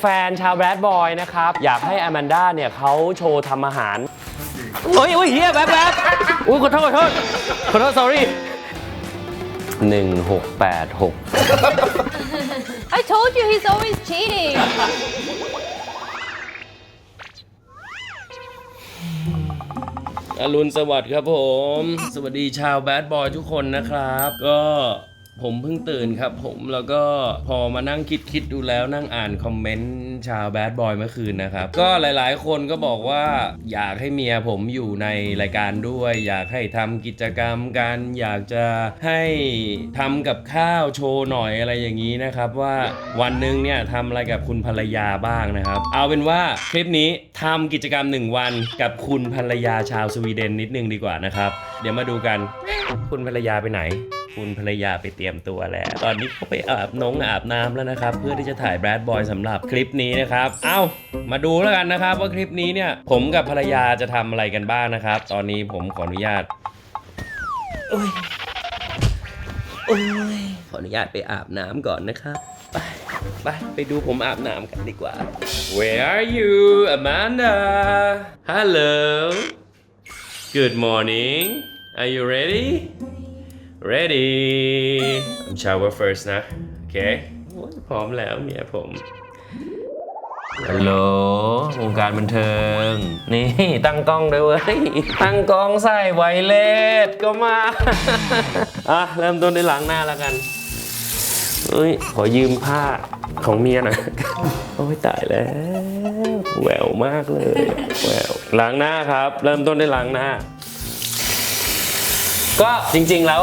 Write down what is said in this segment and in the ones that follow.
แฟนๆ ชาวแบดบอยนะครับ อยากให้อแมนด้าเนี่ยเขาโชว์ทำอาหารเฮ้ยเฮ้ยเฮียแป๊บแป๊บอุ้ยขอโทษขอโทษขอโทษ sorry หนึ่งหกแปดหก I told you he's always cheating. อรุณสวัสดิ์ครับผม สวัสดีชาวแบดบอยทุกคนนะครับ ก็ ผมเพิ่งตื่นครับผมแล้วก็พอมานั่งคิดคิดดูแล้วนั่งอ่านคอมเมนต์ชาวแบดบอยเมื่อคืนนะครับ ก็หลายๆ คนก็บอกว่าอยากให้เมียผมอยู่ในรายการด้วย อยากให้ทำกิจกรรมกันอยากจะให้ทำกับข้าวโชว์หน่อยอะไรอย่างนี้นะครับ ว่าวันหนึ่งเนี่ยทำอะไรกับคุณภรรยาบ้างนะครับ เอาเป็นว่าคลิปนี้ทำกิจกรรมหนึ่งวันกับคุณภรรยาชาวสวีเดนนิดนึงดีกว่านะครับ เดี๋ยวมาดูกันคุณภรรยาไปไหน คุณภรรยาไปเตรียมตัวแล้ว ตอนนี้เขาไปอาบนงอาบน้ำแล้วนะครับ เพื่อที่จะถ่ายแบดบอยสำหรับคลิปนี้นะครับ เอ้า มาดูแล้วกันนะครับ ว่าคลิปนี้เนี่ย ผมกับภรรยาจะทำอะไรกันบ้างนะครับ ตอนนี้ผมขออนุญาตโอ้ยโอ้ยขออนุญาตไปอาบน้ำก่อนนะครับ ไปไปไปดูผมอาบน้ำกันดีกว่า Where are you Amanda Hello Good morning Are you ready Ready I'm shower first นะ โอเคโอ้ยพร้อมแล้วเมียผม ฮัลโหล วงการบันเทิง นี่ตั้งกล้องด้วยเว้ย ตั้งกล้องใส่ไวเลสก็มา อะ เริ่มต้นด้วยล้างหน้าแล้วกัน เอ้ย ขอยืมผ้าของเมียหน่อย โอ้ยตายแล้ว แหววมากเลย แหววล้างหน้าครับ เริ่มต้นด้วยล้างหน้า ก็จริงๆแล้ว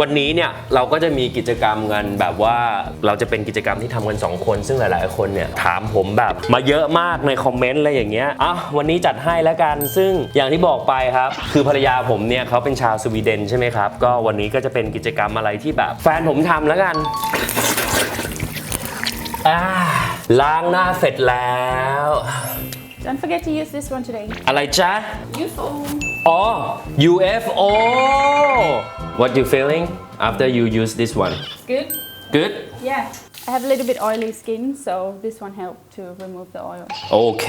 วันนี้เนี่ยเราก็จะมีกิจกรรมกันแบบว่าเราจะเป็นกิจกรรมที่ทำกัน2คน ซึ่งหลายๆ คนเนี่ยถามผมแบบมาเยอะมากในคอมเมนต์อะไรอย่างเงี้ยอะวันนี้จัดให้แล้วกันซึ่งอย่างที่บอกไปครับ คือภรรยาผมเนี่ยเขาเป็นชาวสวีเดนใช่ไหมครับ ก็วันนี้ก็จะเป็นกิจกรรมอะไรที่แบบแฟนผมทำแล้วกันอ่าล้างหน้าเสร็จแล้ว Don't forget to use this one today. อะไรจ๊ะ UFO. อ๋อ UFO What you feeling after you use this one Good. Good Yeah. I have a little bit oily skin, so this one helped to remove the oil. โอเค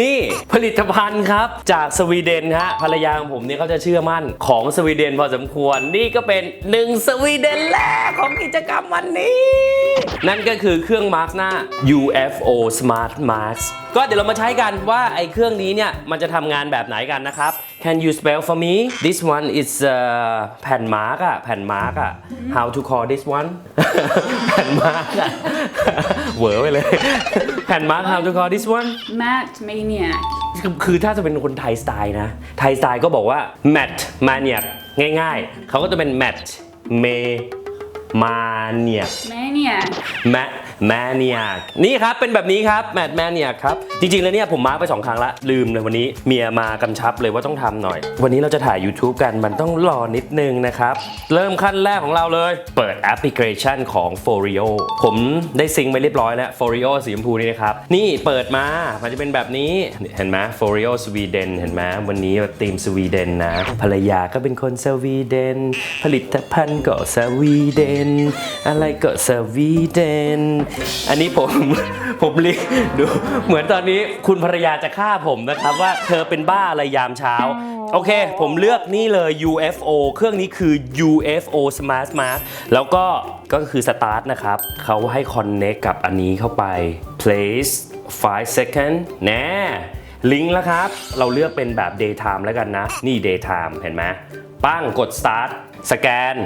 นี่ผลิตภัณฑ์ครับ จากสวีเดนฮะภรรยาของผมเนี่ยเขาจะเชื่อมั่นของสวีเดนพอสมควร นี่ก็เป็นหนึ่งสวีเดนแรกของกิจกรรมวันนี้ นั่นก็คือเครื่องมาร์กหน้า UFO Smart Mask ก็เดี๋ยวเรามาใช้กันว่าไอ้เครื่องนี้เนี่ยมันจะทำงานแบบไหนกันนะครับ Can you spell for me this one is uh, แผ่นมาร์กอะแผ่นมาร์กอะ how to call this one แผ่นมาร์กอะเหวอไปเลย แผ่นมาร์ก how to call this one Matte Maniac. คือคือถ้าจะเป็นคนไทยสไตล์นะ ไทยสไตล์ก็บอกว่า matte maniac ง่ายๆ เขาก็จะเป็น matte me maniac Maniac. นี่ครับเป็นแบบนี้ครับ matte maniac ครับจริงๆแล้วเนี่ยผมมาไป 2 ครั้งละลืมเลยวันนี้เมียมากำชับเลยว่าต้องทำหน่อย วันนี้เราจะถ่าย YouTube กันมันต้องรอนิดนึงนะครับ เริ่มขั้นแรกของเราเลย เปิดแอปพลิเคชันของ f o r i o ผมได้ซิงไปเรียบร้อยแล้ว f o r i o สีชมพูนี่นะครับ นี่เปิดมา มันจะเป็นแบบนี้เห็นไหม f o r i o สวีเดนเห็นไหมวันนี้ทีมสวีเดนนะ ภรรยาก็เป็นคนสวีเดน ผลิตภัณฑ์ก็สวีเดน อะไรก็สวีเดนอันนี้ผม ผมเรียกดู เหมือนตอนนี้คุณภรรยาจะฆ่าผมนะครับ ว่าเธอเป็นบ้าอะไรยามเช้า โอเค ผมเลือกนี่เลย UFO เครื่องนี้คือ UFO Smart Mask แล้วก็ก็คือ Start นะครับ เขาให้ Connect กับอันนี้เข้าไป Place 5 second แน่ลิงก์แล้วครับ เราเลือกเป็นแบบ daytime แล้วกันนะ นี่ daytime เห็นไหมปั้งกด start สแกน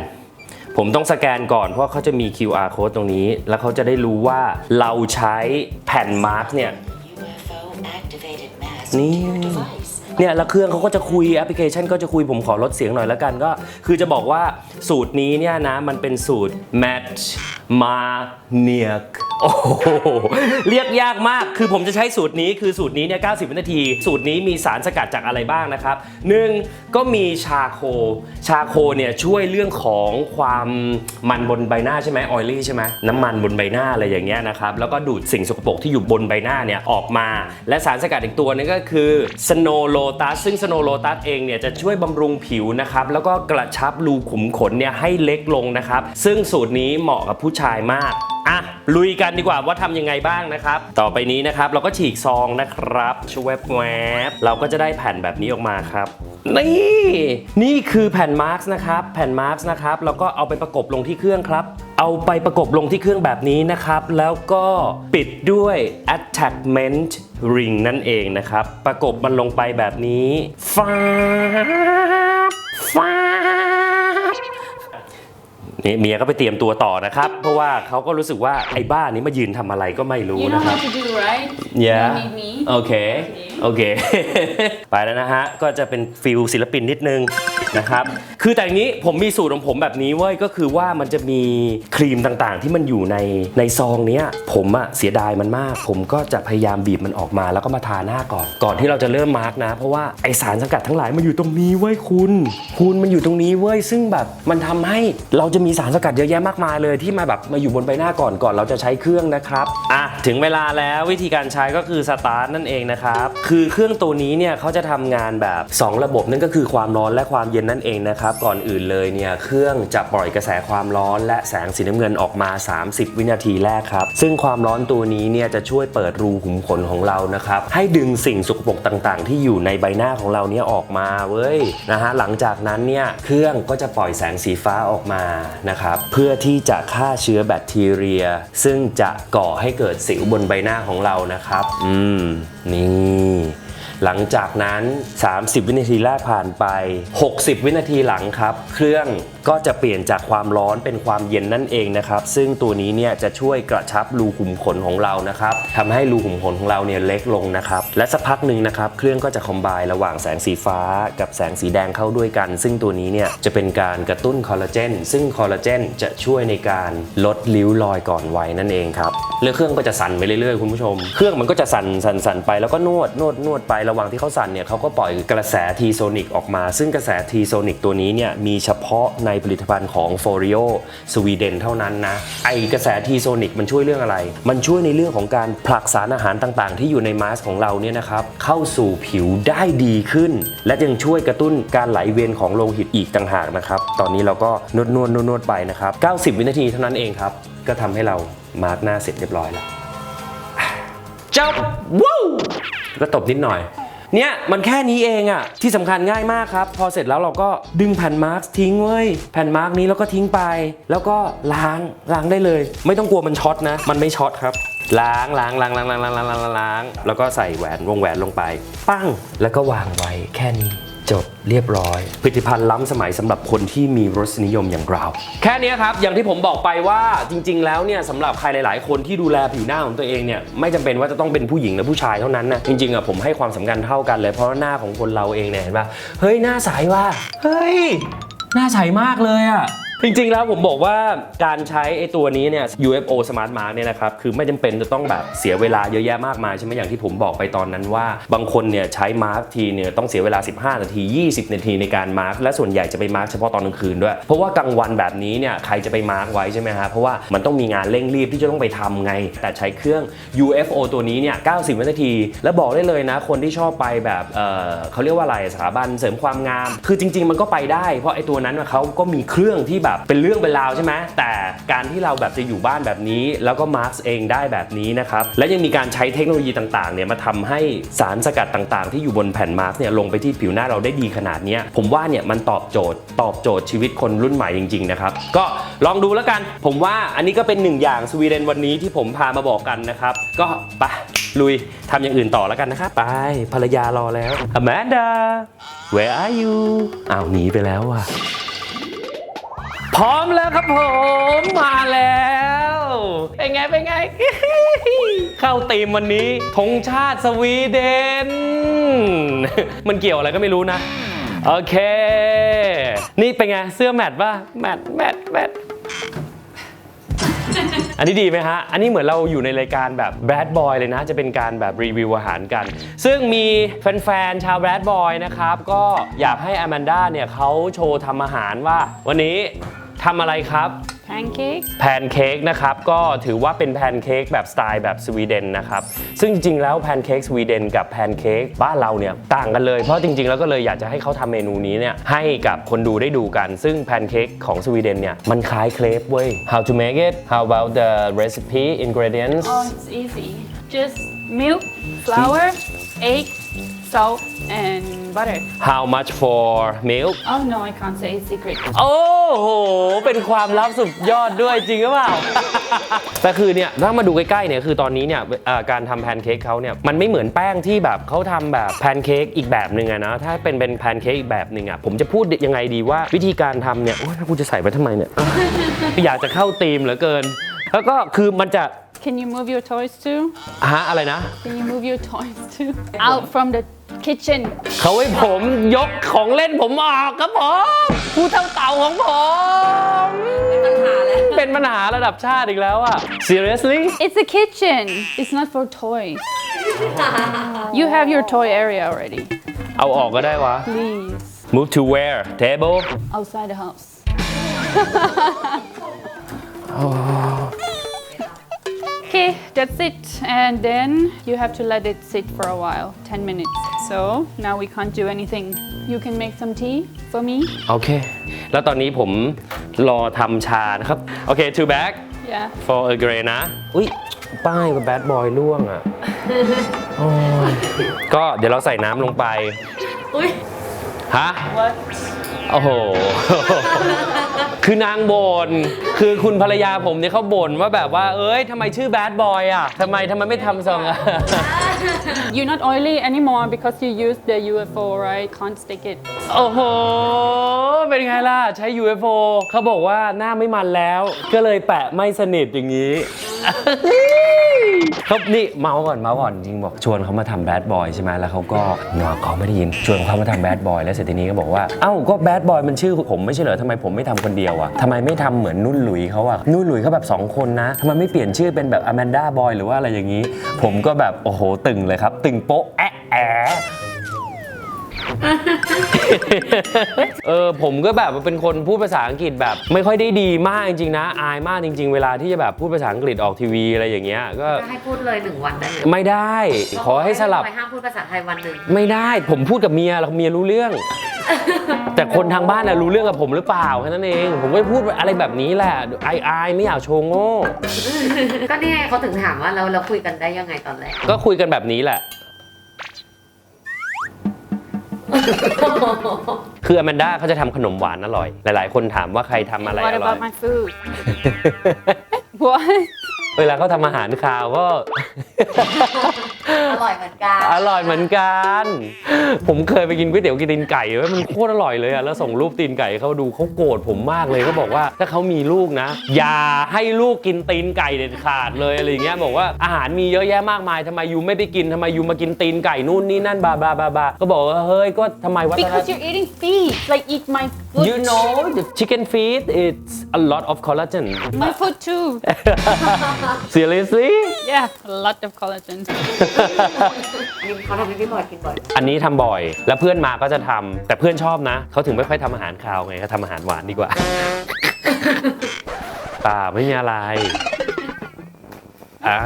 ผมต้องสแกนก่อนเพราะเขาจะมี QR code ตรงนี้ แล้วเขาจะได้รู้ว่าเราใช้แผ่นมาร์กเนี่ย นี่ เนี่ยแล้วเครื่องเขาก็จะคุยแอปพลิเคชันก็จะคุยผมขอลดเสียงหน่อยแล้วกันก็ คือจะบอกว่าสูตรนี้เนี่ยนะ มันเป็นสูตร match ma n i a c โอ้โหเรียกยากมากคือผมจะใช้สูตรนี้คือสูตรนี้เนี่ย90 วินาที สูตรนี้มีสารสกัดจากอะไรบ้างนะครับหนึ่งก็มีชาโค ชาโคเนี่ยช่วยเรื่องของความมันบนใบหน้าใช่ไหมออยลี่ใช่ไหมน้ำมันบนใบหน้าอะไรอย่างเงี้ยนะครับแล้วก็ดูดสิ่งสกปรกที่อยู่บนใบหน้าเนี่ยออกมา และสารสกัดอีกตัวนึงก็คือสโนโลตัสซึ่งสโนโลตัสเองเนี่ยจะช่วยบำรุงผิวนะครับแล้วก็กระชับรูขุมขนเนี่ยให้เล็กลงนะครับซึ่งสูตรนี้เหมาะกับผู้ชายมาก อะลุยกันดีกว่าว่าทำยังไงบ้างนะครับ ต่อไปนี้นะครับเราก็ฉีกซองนะครับชวบแวบเราก็จะได้แผ่นแบบนี้ออกมาครับ นี่นี่คือแผ่นมาร์กนะครับ แผ่นมาร์กนะครับแล้วก็เอาไปประกบลงที่เครื่องครับ เอาไปประกบลงที่เครื่องแบบนี้นะครับ แล้วก็ปิดด้วย attachment ring นั่นเองนะครับ ประกบมันลงไปแบบนี้ฟ้าฟ้า นี่เมียก็ไปเตรียมตัวต่อนะครับ เพราะว่าเขาก็รู้สึกว่าไอ้บ้านี้มายืนทำอะไรก็ไม่รู้ You know นะครับ how to do, right? Yeah You need me. โอเค โอเค ไปแล้วนะฮะ ก็จะเป็นฟิลศิลปินนิดนึง นะครับ คือแต่อย่างนี้ผมมีสูตรของผมแบบนี้เว้ยก็คือว่ามันจะมีครีมต่างๆ ที่มันอยู่ในในซองเนี้ยผมอะเสียดายมันมาก ผมก็จะพยายามบีบมันออกมาแล้วก็มาทาหน้าก่อน ก่อนที่เราจะเริ่มมาร์กนะ เพราะว่าไอสารสกัดทั้งหลายมันอยู่ตรงนี้เว้ยคุณ คุณมันอยู่ตรงนี้เว้ยซึ่งแบบมันทำให้เราจะมีสารสกัดเยอะแยะมากมายเลยที่มาแบบมาอยู่บนใบหน้าก่อนก่อนเราจะใช้เครื่องนะครับอะถึงเวลาแล้ววิธีการใช้ก็คือสตาร์ทนั่นเองนะครับคือเครื่องตัวนี้เนี่ยเขาจะทำงานแบบ2ระบบนั่นก็คือความร้อนและความเย็นนั่นเองนะครับ ก่อนอื่นเลยเนี่ยเครื่องจะปล่อยกระแสความร้อน และแสงสีน้ำเงินออกมา 30 วินาทีแรกครับ ซึ่งความร้อนตัวนี้เนี่ยจะช่วยเปิดรูขุมขนของเรานะครับให้ดึงสิ่งสกปรกต่างๆ ที่อยู่ในใบหน้าของเราเนี่ยออกมาเว้ยนะฮะหลังจากนั้นเนี่ยเครื่องก็จะปล่อยแสงสีฟ้าออกมานะครับเพื่อที่จะฆ่าเชื้อแบคทีเรีย ซึ่งจะก่อให้เกิดสิวบนใบหน้าของเรานะครับ อืม นี่ หลังจากนั้น 30 วินาทีแรกผ่านไป 60 วินาทีหลังครับ เครื่องก็จะเปลี่ยนจากความร้อนเป็นความเย็นนั่นเองนะครับ ซึ่งตัวนี้เนี่ยจะช่วยกระชับรูขุมขนของเรานะครับทำให้รูขุมขนของเราเนี่ยเล็กลงนะครับ และสักพักหนึ่งนะครับเครื่องก็จะคอมไบระหว่างแสงสีฟ้า กับแสงสีแดงเข้าด้วยกัน ซึ่งตัวนี้เนี่ยจะเป็นการกระตุ้นคอลลาเจนซึ่งคอลลาเจนจะช่วยในการลดริ้วรอยก่อนวัยนั่นเองครับแล้วเครื่องก็จะสั่นไปเรื่อยๆคุณผู้ชม เครื่องมันก็จะสั่นสั่นสั่นไปแล้วก็นวดนวดนวดไประหว่างที่เขาสั่นเนี่ยเขาก็ปล่อยกระแสทีโซนิกออกมา ซึ่งกระแสทีโซนิกตัวนี้เนี่ยมีเฉพาะในในผลิตภัณฑ์ของ f o r i o สวีเดนเท่านั้นนะ ไอกระแสทีโซนิกมันช่วยเรื่องอะไร มันช่วยในเรื่องของการผลักสารอาหารต่างๆ ที่อยู่ในมาสก์ของเราเนี่ยนะครับ เข้าสู่ผิวได้ดีขึ้น และยังช่วยกระตุ้นการไหลเวียนของโลหิตอีกต่างหากนะครับ ตอนนี้เราก็นวดนวดนวดนวดไปนะครับ 90 วินาทีเท่านั้นเองครับ ก็ทำให้เรามาร์กหน้าเสร็จเรียบร้อยแล้วจบวู้ก็ตบนิดหน่อย เนี่ยมันแค่นี้เองอะที่สำคัญง่ายมากครับ พอเสร็จแล้วเราก็ดึงแผ่นมาร์คทิ้งเว้ยแผ่นมาร์คนี้แล้วก็ทิ้งไป แล้วก็ล้างล้างได้เลย ไม่ต้องกลัวมันช็อตนะ มันไม่ช็อตครับล้างล้างล้างล้างล้างล้างล้างล้างแล้วก็ใส่แหวนวงแหวนลงไป ปั้งแล้วก็วางไว้แค่นี้ จบเรียบร้อย ผลิตภัณฑ์ล้ำสมัยสำหรับคนที่มีรสนิยมอย่างเรา แค่นี้ครับ อย่างที่ผมบอกไปว่าจริง ๆ แล้วเนี่ยสำหรับใครหลาย ๆ คนที่ดูแลผิวหน้าของตัวเองเนี่ยไม่จำเป็นว่าจะต้องเป็นผู้หญิงหรือผู้ชายเท่านั้นนะจริง ๆอะผมให้ความสำคัญเท่ากันเลยเพราะว่าหน้าของคนเราเองเนี่ยเห็นปะเฮ้ยหน้าใสว่ะเฮ้ยหน้าใสมากเลยอะ จริงๆแล้วผมบอกว่าการใช้ไอ้ตัวนี้เนี่ย UFO Smart Mark เนี่ยนะครับ คือไม่จำเป็นจะต้องแบบเสียเวลาเยอะแยะมากมายใช่ไหมอย่างที่ผมบอกไปตอนนั้นว่า บางคนเนี่ยใช้มาร์กทีเนี่ยต้องเสียเวลา 15 นาที 20 นาทีในการมาร์กและส่วนใหญ่จะไปมาร์กเฉพาะตอนกลางคืนด้วย เพราะว่ากลางวันแบบนี้เนี่ยใครจะไปมาร์กไว้ใช่ไหมฮะเพราะว่ามันต้องมีงานเร่งรีบที่จะต้องไปทำไง แต่ใช้เครื่อง UFO ตัวนี้เนี่ย 90 วินาที แล้วบอกได้เลยนะ คนที่ชอบไปแบบเเขาเรียกว่าอะไรสถาบันเสริมความงาม คือจริง ๆ มันก็ไปได้ เพราะไอ้ตัวนั้นเขาก็มีเครื่องที่แบบเป็นเรื่องเป็นราวใช่ไหมแต่การที่เราแบบจะอยู่บ้านแบบนี้ แล้วก็มาร์กเองได้แบบนี้นะครับและยังมีการใช้เทคโนโลยีต่างๆเนี่ยมาทำให้สารสกัดต่างๆ ที่อยู่บนแผ่นมาร์กเนี่ยลงไปที่ผิวหน้าเราได้ดีขนาดนี้ผมว่าเนี่ยมันตอบโจทย์ตอบโจทย์ชีวิตคนรุ่นใหม่จริงๆนะครับก็ลองดูแล้วกัน ผมว่าอันนี้ก็เป็นหนึ่งอย่างสวีเดนวันนี้ที่ผมพามาบอกกันนะครับก็ไปลุยทำอย่างอื่นต่อแล้วกันนะครับไปภรรยารอแล้ว Amanda where are you อ้าวหนีไปแล้วว่ะ พร้อมแล้วครับผมมาแล้วเป็นไงเป็นไง เข้าตีมวันนี้ธงชาติสวีเดน มันเกี่ยวอะไรก็ไม่รู้นะ โอเค นี่เป็นไง เสื้อแมทป่ะ แมทแมทแมทอันนี้ดีไหมฮะ อันนี้เหมือนเราอยู่ในรายการแบบ Bad Boy เลยนะ จะเป็นการแบบรีวิวอาหารกัน ซึ่งมีแฟนๆ ชาว Bad Boy นะครับ ก็อยากให้อแมนด้าเนี่ยเขาโชว์ทำอาหารว่า วันนี้ ทำอะไรครับ Okay, pancake. แพนเค้กนะครับก็ถือว่าเป็นแพนเค้กแบบสไตล์แบบสวีเดนนะครับซึ่งจริงๆแล้วแพนเค้กสวีเดนกับแพนเค้กบ้านเราเนี่ยต่างกันเลยเพราะจริงๆ แล้วก็เลยอยากจะให้เขาทำเมนูนี้เนี่ยให้กับคนดูได้ดูกัน ซึ่งแพนเค้กของสวีเดนเนี่ยมันคล้ายเครปเว้ย How to make it How about the recipe ingredients Oh, it's easy. Just milk, flour, egg, salt, and butter. How much for milk Oh no, I can't say it's secret. โอ้โห เป็นความลับสุดยอดด้วยจริงหรือเปล่า แต่คือเนี่ยถ้ามาดูใกล้ๆเนี่ยคือตอนนี้เนี่ยเอ่อการทำแพนเค้กเขาเนี่ยมันไม่เหมือนแป้งที่แบบเขาทำแบบแพนเค้กอีกแบบหนึ่งอะนะถ้าเป็นเป็นแพนเค้กอีกแบบหนึ่งอะผมจะพูดยังไงดีว่าวิธีการทำเนี่ยโอ้ยแล้วกูจะใส่ไปทำไมเนี่ย อยากจะเข้าธีมเหลือเกิน แล้วก็คือมันจะ Can you move your toys too? ฮะอะไรนะ Can you move your toys too? Out from the kitchen. เขาให้ผมยกของเล่นผมออกครับผมผู้เท่าเต่าของผม เป็นปัญหาระดับชาติอีกแล้วอะ seriously It's a kitchen. It's not for toys. you have your toy area already. เอาออกก็ได้วะ Please. move to where table Outside the house. Okay, that's it. And then you have to let it sit for a while 10 minutes. So now we can't do anything. You can make some tea for me. โอเค แล้วตอนนี้ผมรอทำชานะครับ โอเค two bag Yeah. for a grey นะ อุ้ยป้ายกับ bad boy ล่วงอะ โอ้ยก็เดี๋ยวเราใส่น้ำลงไปฮะ What? โอ้โห คือนางบน่นคือคุณภรรยาผมเนี่ยเขาบ่นว่าแบบว่า เอ้ยทำไมชื่อ bad boy อะทำไมทำไมไม่ทำซองอะ You're not oily anymore because you used the UFO, right? Can't stick it. โอ้โห เป็นไงล่ะ ใช้ UFO เขาบอกว่าหน้าไม่มันแล้ว ก็เลยแปะไม่สนิทอย่างนี้ครับนี่เมาส์ก่อนเมาส์ก่อนจริงบอกชวนเขามาทำแบดบอยใช่ไหมแล้วเขาก็เนาเขาไม่ได้ยินชวนเขามาทำแบดบอยแล้วเสร็จทีนี้ก็บอกว่าเอ้าก็แบดบอยมันชื่อผมไม่ใช่เหรอทำไมผมไม่ทำคนเดียวอะทำไมไม่ทำเหมือนนุ่นหลุยเขาอะนุ่นหลุยเขาแบบสองคนนะทำไมไม่เปลี่ยนชื่อเป็นแบบอแมนดาบอยหรือว่าอะไรอย่างนี้ ผมก็แบบโอ้โหตึงเลยครับ ตึงโป๊ะแอะแอะ เออผมก็แบบเป็นคนพูดภาษาอังกฤษแบบ ไม่ค่อยได้ดีมากจริงๆนะ อายมากจริง ๆ เวลาที่จะแบบพูดภาษาอังกฤษออกทีวีอะไรอย่างเงี้ยก็จะให้พูดเลยหนึ่งวันได้ไหมไม่ได้ ขอให้สลับทำไมห้ามพูดภาษาไทยวันหนึ่งไม่ได้ผมพูดกับเมียแล้วเมียรู้เรื่อง แต่คนทางบ้านน่ะรู้เรื่องกับผมหรือเปล่าแค่นั้นเอง ผมก็พูดอะไรแบบนี้แหละอายอายไม่อยากโชว์โง่ก็นี่ไงเขาถึงถามว่าเราเราคุยกันได้ยังไงตอนแรกก็คุยกันแบบนี้แหละ คืออแมนด้าเขาจะทำขนมหวานอร่อย หลาย ๆ คนถามว่าใครทำอะไร What อร่อย about my food? what? เวลาเขาทำอาหารคาวก็ อร่อยเหมือนกันอร่อยเหมือนกัน ผมเคยไปกินก๋วยเตี๋ยวกินตีนไก่เว้ยมันโคตรอร่อยเลยอะแล้วส่งรูปตีนไก่ให้เขาดูเขาโกรธผมมากเลยเขาบอกว่าถ้าเขามีลูกนะ อย่าให้ลูกกินตีนไก่เด็ดขาดเลยอะไรอย่างเงี้ยบอกว่าอาหารมีเยอะแยะมากมายทำไมยูไม่ไปกินทำไมยูมากินตีนไก่นู่นนี่นั่นบาบาบาบาก็บอกว่าเฮ้ยก็ทำไมวะ Because you're eating feet. Like eat my food. you know the chicken feet it's a lot of collagen My food too. seriously Yeah, a lot of collagen. นี่เขาทำให้พี่บอยกินบ่อย อันนี้ทำบ่อย แล้วเพื่อนมาก็จะทำแต่เพื่อนชอบนะ เขาถึงไม่ค่อยทำอาหารคาวไงเขาทำอาหารหวานดีกว่า ป่าไม่มีอะไร อ่า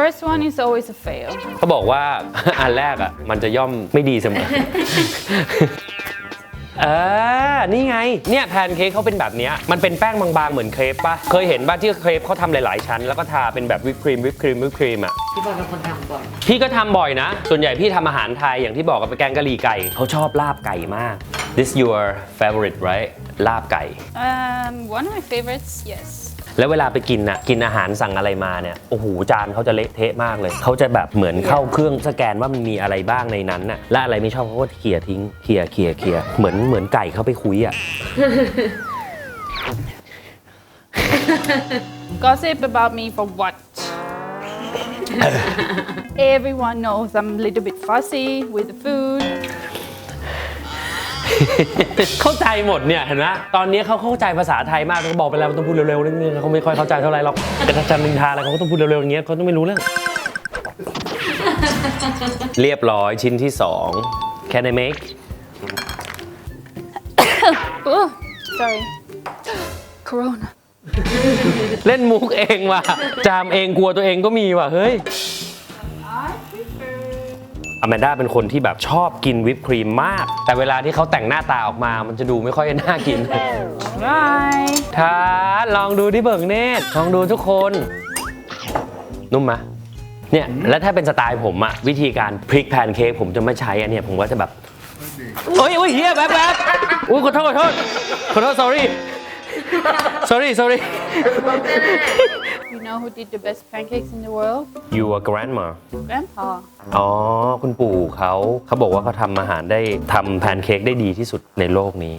First one is always a fail. เขาบอกว่า อันแรกอะ มันจะย่อมไม่ดีเสมอ เออ นี่ไง เนี่ยแพนเค้กเขาเป็นแบบเนี้ยมันเป็นแป้งบางๆ เหมือนเครปปะเคยเห็นป่ะที่เครปเขาทำหลายๆชั้น แล้วก็ทาเป็นแบบวิปครีมวิปครีมวิปครีมอะ พี่บอยเป็นคนทำบ่อยพี่ก็ทำบ่อยนะ ส่วนใหญ่พี่ทำอาหารไทยอย่างที่บอกกับแกงกะหรี่ไก่ เขาชอบลาบไก่มาก this your favorite right ลาบไก่ Um, one of my favorites, yes. แล้วเวลาไปกินน่ะกินอาหารสั่งอะไรมาเนี่ยโอ้โหจานเขาจะเละเทะมากเลย เขาจะแบบเหมือนเข้าเครื่องสแกนว่ามันมีอะไรบ้างในนั้นน่ะและอะไรไม่ชอบเขาก็เขี่ยทิ้งเขี่ยเขี่ยเขี่ยเหมือนเหมือนไก่เขาไปคุยอะ Gossip about me for what? Everyone knows I'm a little bit fussy with the food. เข้าใจหมดเนี่ยเห็นไหมตอนนี้เขาเข้าใจภาษาไทยมากเขาบอกไปแล้วว่าต้องพูดเร็วๆนิดนึงเขาไม่ค่อยเข้าใจเท่าไหร่หรอกแต่ถ้าจะนินทาอะไรเขาก็ต้องพูดเร็วๆอย่างเงี้ยเขาต้องไม่รู้เรื่อง เรียบร้อยชิ้นที่สอง Can I make Oh, sorry. Corona. เล่นมุกเองว่ะ จามเองกลัวตัวเองก็มีว่ะ เฮ้ย อแมนด้าเป็นคนที่แบบชอบกินวิปครีมมาก แต่เวลาที่เขาแต่งหน้าตาออกมา มันจะดูไม่ค่อยน่ากิน Right. ทานลองดูที่เบิกเนตรลองดูทุกคน นุ่มไหมเนี่ยแล้วถ้าเป็นสไตล์ผมอะวิธีการพลิกแพนเค้กผมจะไม่ใช้อันเนี้ยผมก็จะแบบโอ้ยโอ้ยเฮียแป๊บแป๊บอุ้ยขอโทษขอโทษขอโทษ sorry sorry sorry You know who did the best pancakes in the world? your grandma Grandpa. อ๋อ คุณปู่เขาเขาบอกว่าเขาทำอาหารได้ทำแพนเค้กได้ดีที่สุดในโลกนี้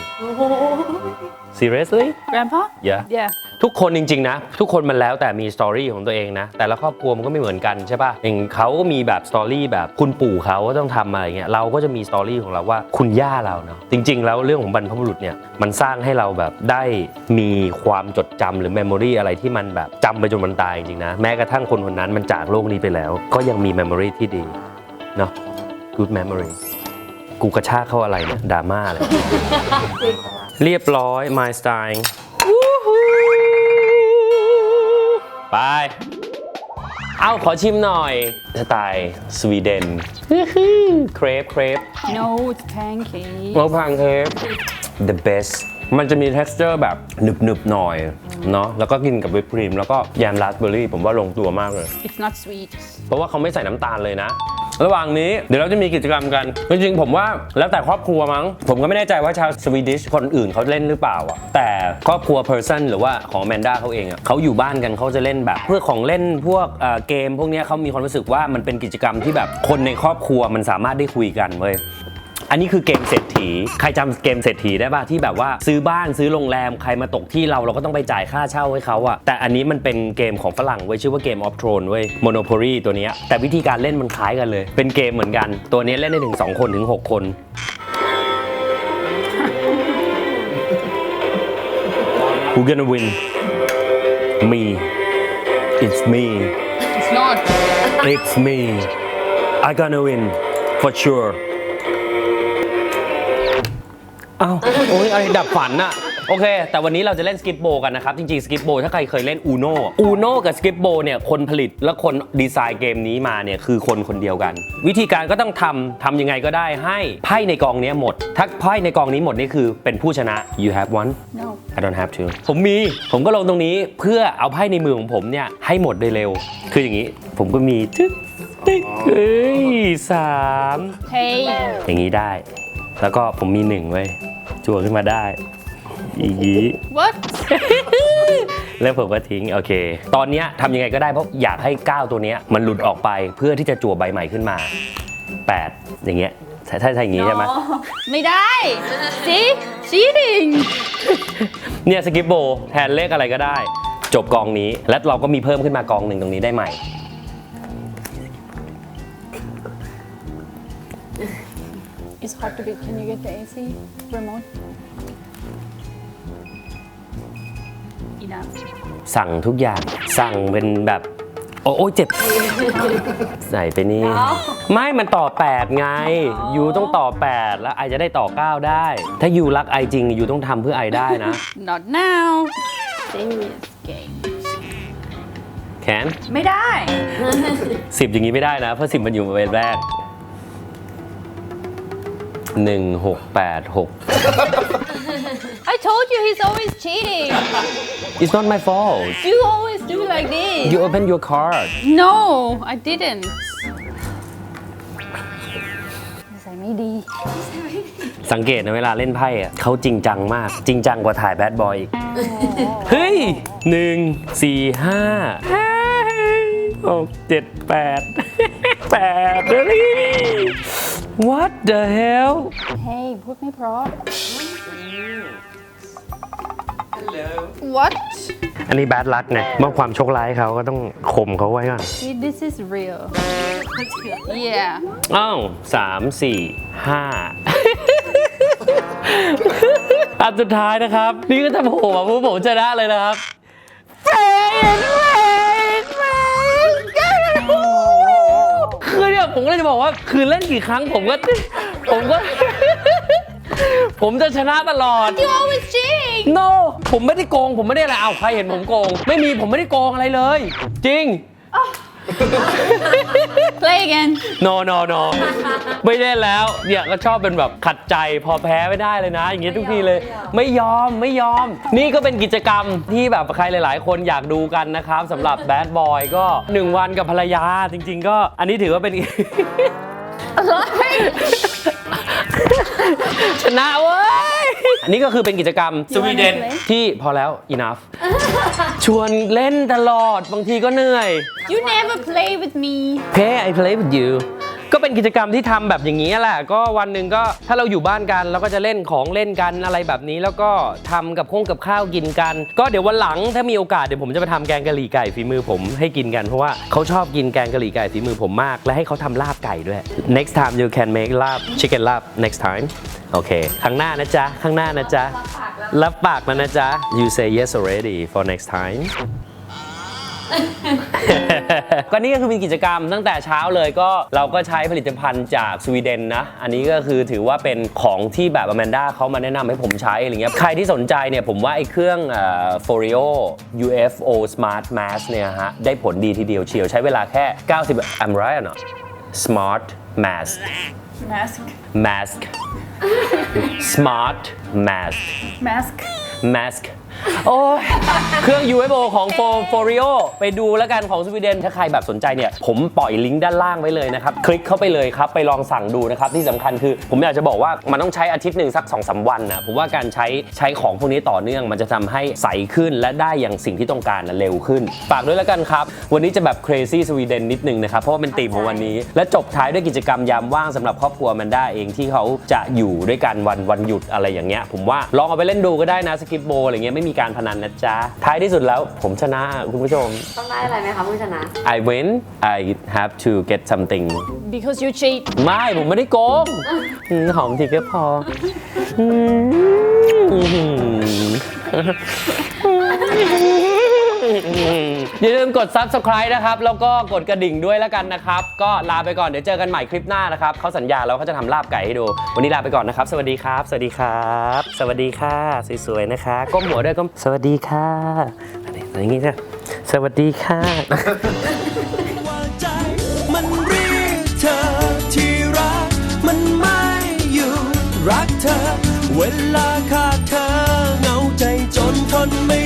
seriously Grandpa? yeah Yeah. ทุกคนจริง ๆ นะ ทุกคนมันแล้วแต่มีสตอรี่ของตัวเองนะ แต่ละครอบครัวมันก็ไม่เหมือนกันใช่ป่ะอย่างเขาก็มีแบบสตอรี่แบบคุณปู่เขาก็ต้องทำอะไรเงี้ยเราก็จะมีสตอรี่ของเราว่าคุณย่าเราเนาะจริง ๆ แล้วเรื่องของบรรพบุรุษเนี่ยมันสร้างให้เราแบบได้มีความจดจำหรือเมมโมรีอะไรที่มันแบบจำไปจนมันตายจริงๆนะ แม้กระทั่งคนคนนั้นมันจากโลกนี้ไปแล้ว ก็ยังมีเมมโมรีที่ดีเนาะ good memory กูกระชากเข้าอะไรเนี่ยดราม่าเลย เรียบร้อย my style ไป เอาขอชิมหน่อย สไตล์สวีเดนเครปเครป No, it's pancake. มะพร้าวเค้ก the best มันจะมี texture แบบหนึบๆหน่อยเนาะแล้วก็กินกับวิปครีม แล้วก็แยมราสเบอร์รี่ผมว่าลงตัวมากเลย It's not sweet. เพราะว่าเขาไม่ใส่น้ำตาลเลยนะ ระหว่างนี้เดี๋ยวเราจะมีกิจกรรมกัน จริงๆผมว่าแล้วแต่ครอบครัวมั้ง ผมก็ไม่แน่ใจว่าชาวสวีดิชคนอื่นเขาเล่นหรือเปล่าอะแต่ครอบครัวเพอร์ซันหรือว่าของแมนด้าเขาเองอะเขาอยู่บ้านกันเขาจะเล่นแบบเพื่อของเล่นพวกเเกม พวกนี้เขามีความรู้สึกว่ามันเป็นกิจกรรมที่แบบคนในครอบครัวมันสามารถได้คุยกันเว้ย อันนี้คือเกมเศรษฐี ใครจำเกมเศรษฐีได้ป่ะที่แบบว่าซื้อบ้านซื้อโรงแรมใครมาตกที่เราเราก็ต้องไปจ่ายค่าเช่าให้เขาอะแต่อันนี้มันเป็นเกมของฝรั่งเว้ยชื่อว่าเกม of Throne เว้ย Monopoly ตัวเนี้ยแต่วิธีการเล่นมันคล้ายกันเลย เป็นเกมเหมือนกัน ตัวนี้เล่นได้ถึง 2 คนถึง 6 คน Who gonna win me it's me It's not. It's me. I gonna win for sure. อ้าวโอ้ยอะไรดับฝันอะโอเค แต่วันนี้เราจะเล่นสกิปโบกันนะครับ จริงๆสกิปโบถ้าใครเคยเล่นอูโน่อูโน่กับสกิปโบเนี่ยคนผลิตและคนดีไซน์เกมนี้มาเนี่ยคือคนคนเดียวกัน วิธีการก็ต้องทำทำยังไงก็ได้ให้ไพ่ในกองเนี้ยหมด ถ้าไพ่ในกองนี้หมดนี่คือเป็นผู้ชนะ you have one No. I don't have to ผมมี ผมก็ลงตรงนี้เพื่อเอาไพ่ในมือของผมเนี่ยให้หมดโดยเร็ว คืออย่างนี้ ผมก็มีตึ๊กติ๊กเอ้ยสาม Hey. อย่างนี้ได้ แล้วก็ผมมีหนึ่งไว้ยจั่วขึ้นมาได้อย่างนี้ What? แล้วผมก็ทิ้งโอเค ตอนเนี้ยทำยังไงก็ได้เพราะอยากให้ก้าวตัวเนี้ยมันหลุดออกไปเพื่อที่จะจั่วใบใหม่ขึ้นมา 8 อย่างเงี้ยใช่ใช่ใช่อย่างงี้ใช่ไหมไม่ได้ See? Cheating. เนี่ยสกิปโบแทนเลขอะไรก็ได้ จบกองนี้ และเราก็มีเพิ่มขึ้นมากองหนึ่งตรงนี้ได้ใหม่ It's hard to get. Can you get the AC remote? Enough. สั่งทุกอย่างสั่งเป็นแบบโอ้โอ้ยเจ็บ ใส่ไปนี่ ไม่มันต่อ 8 ไง ยูต้องต่อ 8 แล้วไอจะได้ต่อ 9 ได้ ถ้ายูรักไอจริงยูต้องทำเพื่อไอได้นะ Not now. Serious game. แขนไม่ได้10อย่างนี้ไม่ได้นะ เพราะ10มันอยู่เป็นแรก 1 6 8 6 I told you he's always cheating. It's not my fault You always do like this. You open your card No, I didn't. นิสัยไม่ดี สังเกตนะเวลาเล่นไพ่อะเขาจริงจังมาก จริงจังกว่าถ่ายแบดบอยอีก เฮ้ยหนึ่งสี่ห้าห้าหกเจ็ดแปดแปดเลย What the hell เฮ้ยพูดไม่เพราะ What? อันนี้แบดลักไงมอบความโชคร้ายเขาก็ต้องข่มเขาไว้ก่อน See, this is real. Yeah. อ้าวสามสี่ห้าอันสุดท้ายนะครับ นี่ก็จะโผล่มาพูดผมชนะเลยนะครับเฟนเฟน คือเนี่ยผมก็เลยจะบอกว่าคือเล่นกี่ครั้งผมก็ ผมก็ ผมจะชนะตลอด You always cheat. no ผมไม่ได้โกง ผมไม่ได้อะไรเอาวใครเห็นผมโกง ไม่มีผมไม่ได้โกงอะไรเลย จริง Play again. no no no ไม่ได้แล้ว เนี่ยก็ชอบเป็นแบบขัดใจพอแพ้ไม่ได้เลยนะ อย่างเงี้ยทุกทีเลย ไม่ยอมไม่ยอม นี่ก็เป็นกิจกรรมที่แบบใครหลาย ๆ คนอยากดูกันนะครับสำหรับ Bad Boy ก็ 1 วันกับภรรยาจริง ๆ ก็อันนี้ถือว่าเป็น ชนะเว้ย อันนี้ก็คือเป็นกิจกรรมส You wanna วีเดน play? ที่พอแล้ว enough ชวนเล่นตลอดบางทีก็เหนื่อย You never play with me. Hey I play with you ก็เป็นกิจกรรมที่ทำแบบอย่างนี้แหละ ก็วันหนึ่งก็ถ้าเราอยู่บ้านกันเราก็จะเล่นของเล่นกันอะไรแบบนี้ แล้วก็ทำกับข้องกับข้าวกินกัน ก็เดี๋ยววันหลังถ้ามีโอกาสเดี๋ยวผมจะไปทำแกงกะหรี่ไก่ฝีมือผมให้กินกันเพราะว่าเขาชอบกินแกงกะหรี่ไก่ฝีมือผมมาก และให้เขาทำลาบไก่ด้วย next time you can make ลาบ chicken ลาบ next time โอเคข้างหน้านะจ๊ะข้างหน้านะจ๊ะรับปากแล้วนะจ๊ะ you say yes already for next time ก็นี่ก็คือเป็นกิจกรรมตั้งแต่เช้าเลยก็เราก็ใช้ผลิตภัณฑ์จากสวีเดนนะ อันนี้ก็คือถือว่าเป็นของที่แบบอแมนด้าเขามาแนะนำให้ผมใช้อะไรเงี้ยใครที่สนใจเนี่ยผมว่าไอ้เครื่องเอ่อ Foreo UFO Smart Mask เนี่ยฮะ ได้ผลดีทีเดียวเชียวใช้เวลาแค่ 90 I'm right or not Smart Mask Mask. Mask Smart Mask Mask. Mask โอ้ยเครื่อง UFO ของ For Foreo ไปดูแล้วกันของสวีเดนถ้าใครแบบสนใจเนี่ย ผมปล่อยลิงก์ด้านล่างไว้เลยนะครับ คลิกเข้าไปเลยครับ ไปลองสั่งดูนะครับ ที่สำคัญคือ ผมอยากจะบอกว่ามันต้องใช้อาทิตย์หนึ่งสัก2อสวันนะผมว่าการใช้ใช้ของพวกนี้ต่อเนื่อง มันจะทำให้ใสขึ้นและได้อย่างสิ่งที่ต้องการนะเร็วขึ้นฝากด้วยแล้วกันครับ วันนี้จะแบบ crazy สวีเดนนิดนึงนะครับเพราะว่าเป็นธีมของวันนี้ และจบท้ายด้วยกิจกรรมยามว่างสำหรับครอบครัวแมนด้าเองที่เขาจะอยู่ด้วยกันวันวันหยุดอะไรอย่างเงี้ยผมว่าลองเอาไปเล่นดูก็ได้นะสกิปโบอะไรเงี้ยไม่มีการพนันนะจ๊ะ ท้ายที่สุดแล้วผมชนะคุณผู้ชม ต้องได้อะไรไหมคะผู้ชนะ I win I have to get something Because you cheat. ไม่ ผมไม่ได้โกงอืมหอมทีก็พออืม อย่าลืมกด subscribe นะครับ แล้วก็กดกระดิ่งด้วยแล้วกันนะครับ ก็ลาไปก่อนเดี๋ยวเจอกันใหม่คลิปหน้านะครับเขาสัญญาแล้วเขาจะทำลาบไก่ให้ดู วันนี้ลาไปก่อนนะครับ สวัสดีครับ สวัสดีครับ สวัสดีค่ะ สวยๆนะคะ ก้มหัวด้วยก้มสวัสดีค่ะอันนี้อย่างงี้นะสวัสดีค่ะมันเรียกเธอที่รัก มันไม่อยู่ รักเธอ เวลาขาดเธอเหงาใจจนทนไม่